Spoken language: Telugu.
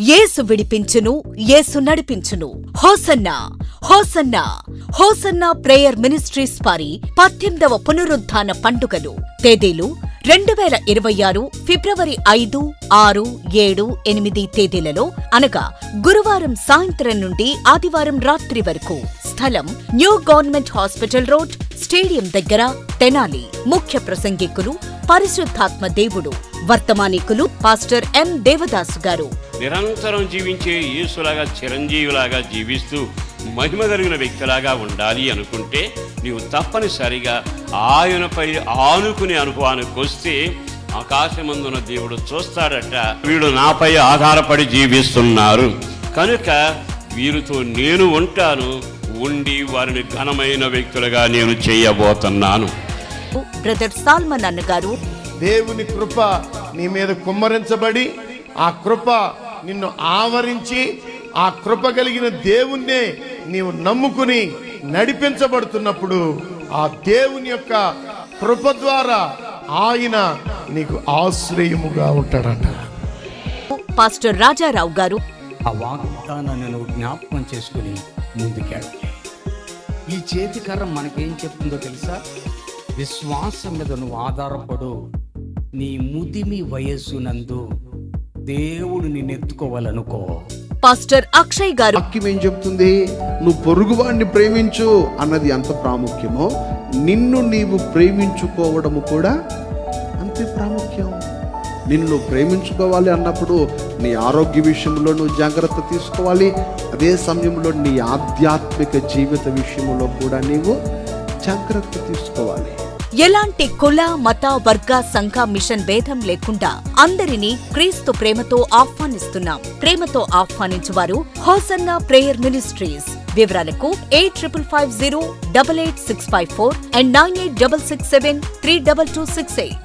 యేసు విడిపించును యేసు నడిపించును. Hosanna Hosanna Hosanna prayer ministries వారి పద్దెనిమిదవ పునరుద్ధాన పండుగలు. తేదీలు రెండు వేల ఇరవై ఆరు ఫిబ్రవరి ఐదు ఆరు ఏడు ఎనిమిది తేదీలలో అనగా గురువారం సాయంత్రం నుండి ఆదివారం రాత్రి వరకు. స్థలం new government hospital road stadium దగ్గర తెనాలి. ముఖ్య ప్రసంగికులు పరిశుద్ధాత్మ దేవుడు. వర్తమానికులు పాస్టర్ ఎం దేవదాసు గారు. నిరంతరం జీవించే యేసులాగా చిరంజీవిలాగా జీవిస్తూ మహిమ కలిగిన వ్యక్తిలాగా ఉండాలి అనుకుంటే నీవు తప్పనిసరిగా ఆయనపై ఆనుకునే అనుభవానికి వస్తే ఆకాశమందున దేవుడు చూస్తాడట. వీడు నాపై ఆధారపడి జీవిస్తున్నారు. కనుక వీరితో నేను ఉంటాను. ఉండి వారిని ఘనమైన వ్యక్తులుగా నేను చేయబోతున్నాను. బ్రదర్ సాల్మన్ అన్నగారు. దేవుని కృప నీ మీద కుమ్మరించబడి ఆ కృప నిన్ను ఆవరించి ఆ కృప కలిగిన దేవుణ్ణే నీవు నమ్ముకుని నడిపించబడుతున్నప్పుడు ఆ దేవుని యొక్క కృప ద్వారా ఆయన నీకు ఆశ్రయముగా ఉంటాడంట. పాస్టర్ రాజారావు గారు ఆ వాగ్దానాన్ని నువ్వు జ్ఞాపకం చేసుకుని ముందుకెళ్ళ. ఈ చేతి కర్ర మనకేం చెప్తుందో తెలుసా? విశ్వాసం మీద నువ్వు ఆధారపడు నీ ముదిమి వయస్సునందు దేవుడు నిన్ను ఎత్తుకోవాలనుకో పాస్టర్ అక్షయ్ గారు వాక్యం ఏం చెప్తుంది? నువ్వు పొరుగువాడిని ప్రేమించు అన్నది ఎంత ప్రాముఖ్యమో నిన్ను నీవు ప్రేమించుకోవడము కూడా అంతే ప్రాముఖ్యం. నిన్ను నువ్వు ప్రేమించుకోవాలి అన్నప్పుడు నీ ఆరోగ్య విషయంలో నువ్వు జాగ్రత్త తీసుకోవాలి. అదే సమయంలో నీ ఆధ్యాత్మిక జీవిత విషయంలో కూడా నీవు జాగ్రత్త తీసుకోవాలి. ఎలాంటి కుల మత వర్గ సంఘ మిషన్ భేదం లేకుండా అందరినీ క్రీస్తు ప్రేమతో ఆహ్వానిస్తున్నాం. ప్రేమతో ఆహ్వానించువారు హోసన్నా ప్రేయర్ మినిస్ట్రీస్. వివరాలకు eight triple five zero double eight six five four and nine eight double six seven three double two six eight.